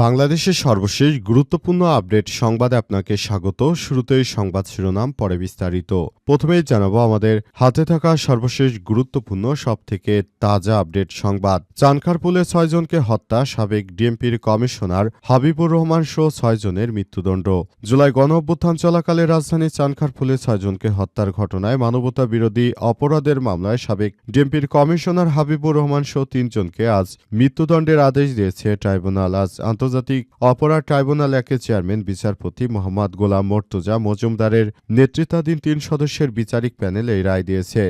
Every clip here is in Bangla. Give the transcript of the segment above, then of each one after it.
বাংলাদেশের সর্বশেষ গুরুত্বপূর্ণ আপডেট সংবাদে আপনাকে স্বাগত। শুরুতেই সংবাদ শিরোনাম, পরে বিস্তারিত। প্রথমেই জানাব আমাদের হাতে থাকা সর্বশেষ গুরুত্বপূর্ণ, সবথেকে তাজা আপডেট সংবাদ। চানখারপুলে ছয়জনকে হত্যা, সাবেক ডিএমপির কমিশনার হাবিবুর রহমান সহ ছয়জনের মৃত্যুদণ্ড। জুলাই গণ অভ্যুত্থান চলাকালে রাজধানীর চানখারপুলে ছয়জনকে হত্যার ঘটনায় মানবতা বিরোধী অপরাধের মামলায় সাবেক ডিএমপির কমিশনার হাবিবুর রহমান সহ তিনজনকে আজ মৃত্যুদণ্ডের আদেশ দিয়েছে ট্রাইব্যুনাল। আজ আন্তর্জাতিক অপরাধ ট্রাইব্যুনাল একের চেয়ারম্যান, বিচারপতি মোহাম্মদ গোলাম মর্তুজা মজুমদারের নেতৃত্বাধীন তিন সদস্যের বিচারিক প্যানেল এই রায় দিয়েছে।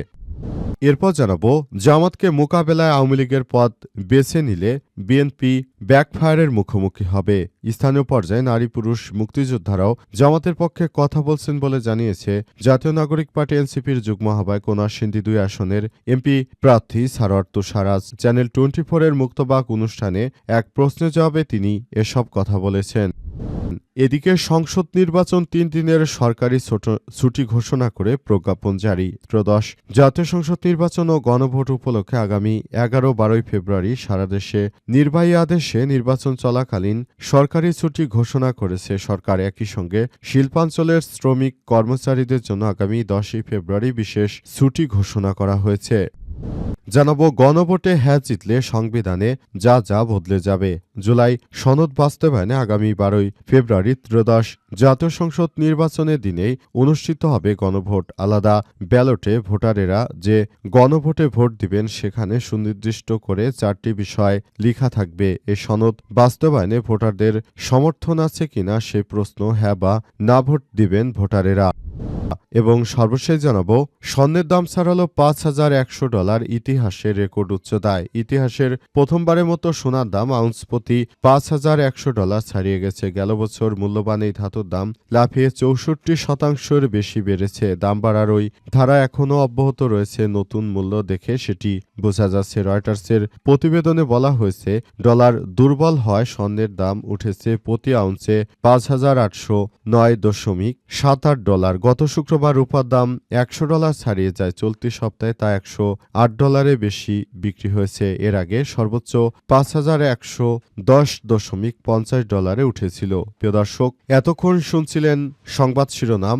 এরপর জানাব, জামাতকে মোকাবেলায় আওয়ামী লীগের পথ বেছে নিলে বিএনপি ব্যাকফায়ারের মুখোমুখি হবে। স্থানীয় পর্যায়ে নারী পুরুষ মুক্তিযোদ্ধারাও জামাতের পক্ষে কথা বলছেন বলে জানিয়েছে জাতীয় নাগরিক পার্টি এনসিপির যুগ্ম আহ্বায়ক সিন্ধি দুই আসনের এমপি প্রার্থী সারোয়ার তুষারাজ। চ্যানেল টোয়েন্টি ফোরের মুক্তবাক অনুষ্ঠানে এক প্রশ্নের জবাবে তিনি এসব কথা বলেছেন। এদিকে সংসদ নির্বাচন তিন দিনের সরকারি ছুটি ঘোষণা করে প্রজ্ঞাপন জারি। ত্রয়োদশ, জাতীয় সংসদ নির্বাচন ও গণভোট উপলক্ষে আগামী এগারো বারোই ফেব্রুয়ারি সারা দেশে নির্বাহী আদেশে নির্বাচন চলাকালীন সরকারি ছুটি ঘোষণা করেছে সরকার। একই সঙ্গে শিল্পাঞ্চলের শ্রমিক কর্মচারীদের জন্য আগামী দশই ফেব্রুয়ারি বিশেষ ছুটি ঘোষণা করা হয়েছে। জানাব, গণভোটে হ্যাঁ জিতলে সংবিধানে যা যা বদলে যাবে। জুলাই সনদ বাস্তবায়নে আগামী বারোই ফেব্রুয়ারি ত্রয়োদশ জাতীয় সংসদ নির্বাচনের দিনেই অনুষ্ঠিত হবে গণভোট। আলাদা ব্যালটে ভোটারেরা যে গণভোটে ভোট দিবেন, সেখানে সুনির্দিষ্ট করে চারটি বিষয় লেখা থাকবে। এ সনদ বাস্তবায়নে ভোটারদের সমর্থন আছে কিনা, সে প্রশ্ন হ্যাঁ বা না ভোট দিবেন ভোটারেরা। এবং সর্বশেষ জানাব, স্বর্ণের দাম ছাড়ালো পাঁচ হাজার একশো ডলার ইতিহাসের রেকর্ড উচ্চতায় ইতিহাসের প্রথমবারের মতো সোনার দাম আউন্স প্রতি পাঁচ হাজার একশো ডলার ছাড়িয়ে গেছে। গেল বছর মূল্যবান এই ধাতুর দাম লাফিয়ে চৌষট্টি শতাংশের বেশি বেড়েছে। দাম বাড়ার ওই ধারা এখনও অব্যাহত রয়েছে। নতুন মূল্য দেখে সেটি বোঝা যাচ্ছে। রয়টার্সের প্রতিবেদনে বলা হয়েছে, ডলার দুর্বল হয় স্বর্ণের দাম উঠেছে প্রতি আউন্সে পাঁচ হাজার আটশো নয় দশমিক সাত আট ডলার। গত শুক্রবার রূপার দাম একশো ডলার ছাড়িয়ে যায়। চলতি সপ্তাহে তা একশো আট ডলারে বেশি বিক্রি হয়েছে। এর আগে সর্বোচ্চ পাঁচ হাজার একশো দশ দশমিক পঞ্চাশ ডলারে উঠেছিল। প্রিয় দর্শক, এতক্ষণ শুনছিলেন সংবাদ শিরোনাম।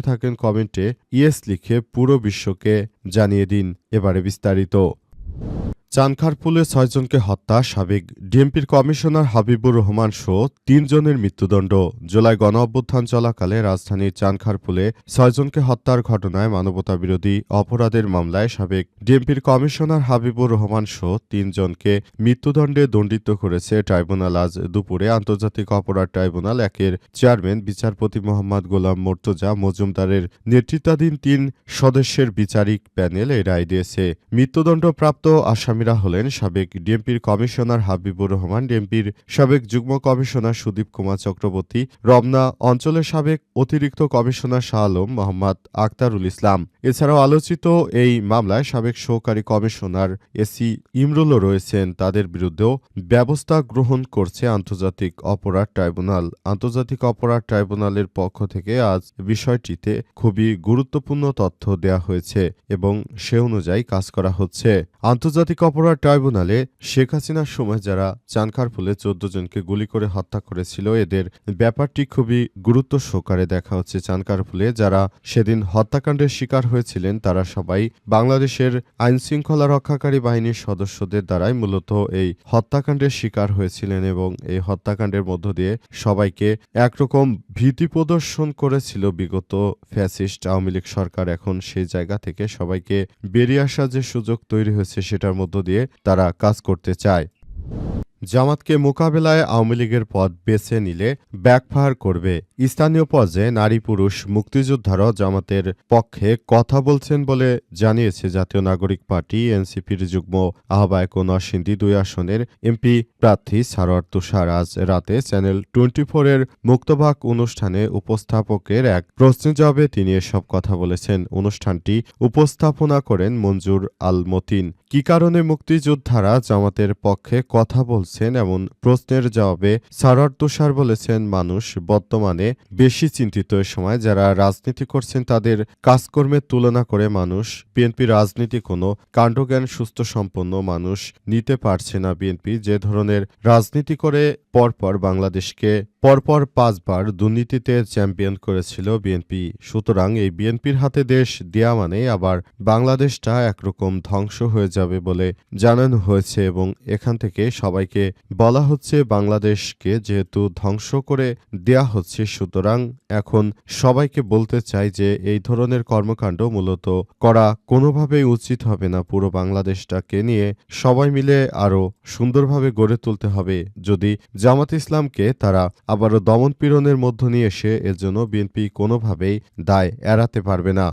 থাকেন কমেন্টে ইয়েস লিখে পুরো বিশ্বকে জানিয়ে দিন এবারে বিস্তারিত। চানখারপুলে ছয়জনকে হত্যা, সাবেক ডিএমপির কমিশনার হাবিবুর রহমান সহ তিনজনের মৃত্যুদণ্ড। জুলাই গণ অভ্যুত্থান চলাকালে রাজধানীর চানখারপুলে ছয়জনকে হত্যার ঘটনায় মানবতা বিরোধী অপরাধের মামলায় সাবেক ডিএমপির কমিশনার হাবিবুর রহমান সহ তিনজনকে মৃত্যুদণ্ডে দণ্ডিত করেছে ট্রাইব্যুনাল আজ দুপুরে। আন্তর্জাতিক অপরাধ ট্রাইব্যুনাল একের চেয়ারম্যান, বিচারপতি মোহাম্মদ গোলাম মর্তুজা মজুমদারের নেতৃত্বাধীন তিন সদস্যের বিচারিক প্যানেল এই রায় দিয়েছে। মৃত্যুদণ্ডপ্রাপ্ত আসামিরা হলেন সাবেক ডিএমপির কমিশনার হাবিবুর রহমান, ডিএমপির সাবেক যুগ্ম কমিশনার সুদীপ কুমার চক্রবর্তী, রমনা অঞ্চলের সাবেক অতিরিক্ত কমিশনার শাহ আলম মোহাম্মদ আক্তারুল ইসলাম। এছাড়াও আলোচিত এই মামলায় সাবেক সহকারী কমিশনার এসি ইমরুলও রয়েছেন। তাদের বিরুদ্ধেও ব্যবস্থা গ্রহণ করছে আন্তর্জাতিক অপরাধ ট্রাইব্যুনাল। আন্তর্জাতিক অপরাধ ট্রাইব্যুনালের পক্ষ থেকে আজ বিষয়টিতে খুবই গুরুত্বপূর্ণ তথ্য দেওয়া হয়েছে এবং সে অনুযায়ী কাজ করা হচ্ছে। আন্তর্জাতিক অপরাধ ট্রাইব্যুনালে শেখ হাসিনার সময় যারা চানখারপুলে চোদ্দ জনকে গুলি করে হত্যা করেছিল, এদের ব্যাপারটি খুবই গুরুত্ব সহকারে দেখা হচ্ছে চানখারপুলে যারা সেদিন হত্যাকাণ্ডের শিকার হয়েছিলেন, তারা সবাই বাংলাদেশের আইন শৃঙ্খলা রক্ষাকারী বাহিনীর সদস্যদের দ্বারাই মূলত এই হত্যাকাণ্ডের শিকার হয়েছিলেন এবং এই হত্যাকাণ্ডের মধ্য দিয়ে সবাইকে একরকম ভীতি প্রদর্শন করেছিল বিগত ফ্যাসিস্ট আওয়ামী লীগ সরকার। এখন সেই জায়গা থেকে সবাইকে বেরিয়ে আসার যে সুযোগ তৈরি হয়েছে সেটার মধ্য দিয়ে তারা কাজ করতে চায়। জামাতকে মোকাবেলায় আওয়ামী লীগের পথ বেছে নিলে ব্যাকফায়ার করবে। স্থানীয় পর্যায়ে নারী পুরুষ মুক্তিযোদ্ধারা জামাতের পক্ষে কথা বলছেন বলে জানিয়েছে জাতীয় নাগরিক পার্টি, এনসিপির যুগ্ম আহ্বায়ক ও নরসিংদী দুই আসনের এমপি প্রার্থী সারোয়ার তুষার আজ রাতে চ্যানেল টোয়েন্টি ফোরের মুক্তভাগ অনুষ্ঠানে উপস্থাপকের এক প্রশ্নের জবাবে তিনি এসব কথা বলেছেন। অনুষ্ঠানটি উপস্থাপনা করেন মঞ্জুর আল মতিন কি কারণে মুক্তিযোদ্ধারা জামাতের পক্ষে কথা বলছেন এমন প্রশ্নের জবাবে সারোয়ার তুষার বলেছেন, মানুষ বর্তমানে বেশি চিন্তিত সময় যারা রাজনীতি করছেন তাদের কাজকর্মের তুলনা করে মানুষ, বিএনপি রাজনীতি কোনো কাণ্ডজ্ঞান, সুস্থ সম্পন্ন মানুষ নিতে পারছে না বিএনপি। যে ধরনের রাজনীতি করে পরপর বাংলাদেশকে পরপর পাঁচবার দুর্নীতিতে চ্যাম্পিয়ন করেছিল বিএনপি। সুতরাং এই বিএনপির হাতে দেশ দেয়া মানে আবার বাংলাদেশটা একরকম ধ্বংস হয়ে যাবে বলে জানানো হয়েছে এবং এখান থেকে সবাইকে বলা হচ্ছে বাংলাদেশকে যেহেতু ধ্বংস করে দেয়া হচ্ছে সুতরাং এখন সবাইকে বলতে চাই যে এই ধরনের কর্মকাণ্ড মূলত করা কোনোভাবেই উচিত হবে না পুরো বাংলাদেশটাকে নিয়ে। সবাই মিলে আরও সুন্দরভাবে গড়ে তুলতে হবে। যদি জামাত ইসলামকে তারা আবারও দমনপীড়নের মধ্য নিয়ে এসে এর জন্য বিএনপি কোনোভাবেই দায় এড়াতে পারবে না।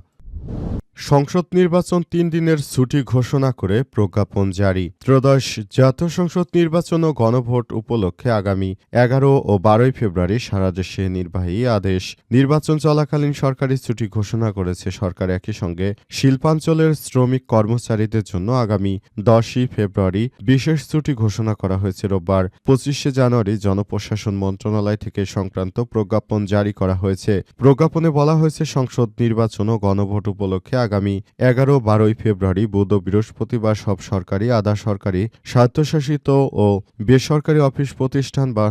সংসদ নির্বাচন তিন দিনের ছুটি ঘোষণা করে প্রজ্ঞাপন জারি। ত্রয়োদশ জাতীয় সংসদ নির্বাচন ও গণভোট উপলক্ষে আগামী এগারো ও বারোই ফেব্রুয়ারি সারা দেশে নির্বাহী আদেশ। নির্বাচন চলাকালীন সরকারি ছুটি ঘোষণা করেছে সরকার একই সঙ্গে শিল্পাঞ্চলের শ্রমিক কর্মচারীদের জন্য আগামী দশই ফেব্রুয়ারি বিশেষ ছুটি ঘোষণা করা হয়েছে রোববার। পঁচিশে জানুয়ারি জনপ্রশাসন মন্ত্রণালয় থেকে সংক্রান্ত প্রজ্ঞাপন জারি করা হয়েছে। প্রজ্ঞাপনে বলা হয়েছে সংসদ নির্বাচন ও গণভোট উপলক্ষে আগামী এগারো বারোই ফেব্রুয়ারি বুধ বৃহস্পতিবার সব সরকারি, আধা সরকারি, স্বায়ত্তশাসিত ও বেসরকারি অফিস প্রতিষ্ঠান বা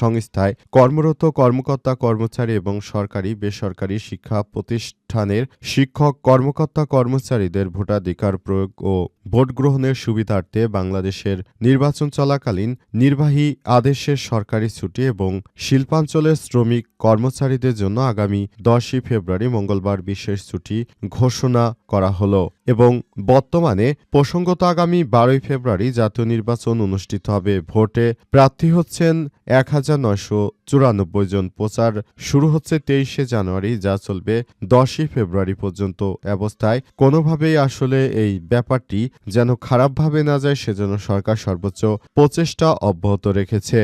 সংস্থায় কর্মরত কর্মকর্তা কর্মচারী এবং সরকারি বেসরকারি শিক্ষা প্রতিষ্ঠানের শিক্ষক, কর্মকর্তা কর্মচারীদের ভোটাধিকার প্রয়োগ ও ভোট গ্রহণের সুবিধার্থে বাংলাদেশের নির্বাচন চলাকালীন নির্বাহী আদেশের সরকারি ছুটি এবং শিল্পাঞ্চলের শ্রমিক কর্মচারীদের জন্য আগামী দশই ফেব্রুয়ারি মঙ্গলবার বিশেষ ছুটি ঘোষণা করা হলো এবং বর্তমানে প্রসঙ্গত আগামী বারোই ফেব্রুয়ারি জাতীয় নির্বাচন অনুষ্ঠিত হবে। ভোটে প্রার্থী হচ্ছেন এক হাজার নয়শো চুরানব্বই জন। প্রচার শুরু হচ্ছে তেইশে জানুয়ারি, যা চলবে দশই ফেব্রুয়ারি পর্যন্ত। অবস্থায় কোনোভাবেই আসলে এই ব্যাপারটি যেন খারাপভাবে না যায়, সেজন্য সরকার সর্বোচ্চ প্রচেষ্টা অব্যাহত রেখেছে।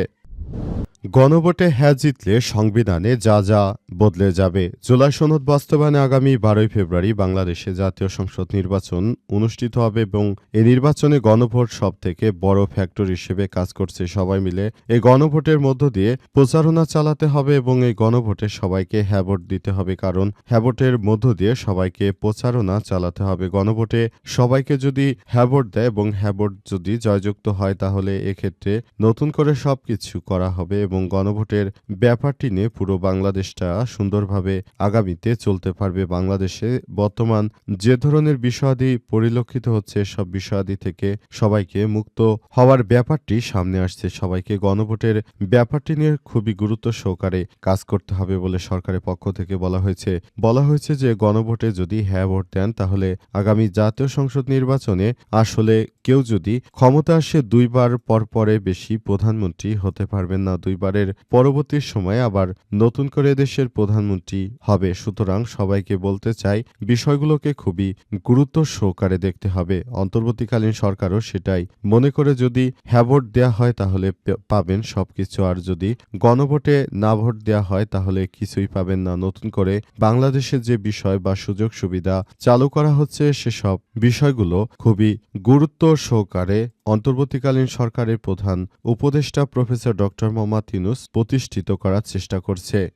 গণভোটে হ্যাঁ জিতলে সংবিধানে যা যা বদলে যাবে। জুলাই সনদ বাস্তবায়নে আগামী বারোই ফেব্রুয়ারি বাংলাদেশে জাতীয় সংসদ নির্বাচন অনুষ্ঠিত হবে এবং এই নির্বাচনে গণভোট সব থেকে বড় ফ্যাক্টর হিসেবে কাজ করছে সবাই মিলে। এই গণভোটের মধ্য দিয়ে প্রচারণা চালাতে হবে এবং এই গণভোটে সবাইকে হ্যাঁ দিতে হবে কারণ হ্যাঁ ভোটের মধ্য দিয়ে সবাইকে প্রচারণা চালাতে হবে। গণভোটে সবাইকে যদি হ্যাঁ দেয় এবং হ্যাঁ যদি জয়যুক্ত হয় তাহলে এক্ষেত্রে নতুন করে সবকিছু করা হবে এবং গণভোটের ব্যাপারটি নিয়ে পুরো বাংলাদেশটা সুন্দরভাবে আগামীতে চলতে পারবে বাংলাদেশে। বর্তমান যে ধরনের বিষয়াদি পরিলক্ষিত হচ্ছে, সব বিষয়াদি থেকে সবাইকে মুক্ত হওয়ার ব্যাপারটি সামনে আসছে। সবাইকে গণভোটের ব্যাপারটি নিয়ে খুবই গুরুত্ব সহকারে কাজ করতে হবে বলে সরকারের পক্ষ থেকে বলা হয়েছে। বলা হয়েছে যে, গণভোটে যদি হ্যাঁ ভোট দেন, তাহলে আগামী জাতীয় সংসদ নির্বাচনে আসলে কেউ যদি ক্ষমতা আসে, দুইবার পরপরে বেশি প্রধানমন্ত্রী হতে পারবেন না দুইবারের পরবর্তী সময়ে আবার নতুন করে দেশের প্রধানমন্ত্রী হবে। সুতরাং সবাইকে বলতে চাই, বিষয়গুলোকে খুবই গুরুত্ব সহকারে দেখতে হবে। অন্তর্বর্তীকালীন সরকারও সেটাই মনে করে যদি হ্যাঁ ভোট দেওয়া হয় তাহলে পাবেন সবকিছু। আর যদি গণভোটে না ভোট দেওয়া হয় তাহলে কিছুই পাবেন না। নতুন করে বাংলাদেশের যে বিষয় বা সুযোগ সুবিধা চালু করা হচ্ছে সেসব বিষয়গুলো খুবই গুরুত্ব সহকারে অন্তর্বর্তীকালীন সরকারের প্রধান উপদেষ্টা প্রফেসর ড মোহাম্মদ ইউনুস প্রতিষ্ঠিত করার চেষ্টা করছে।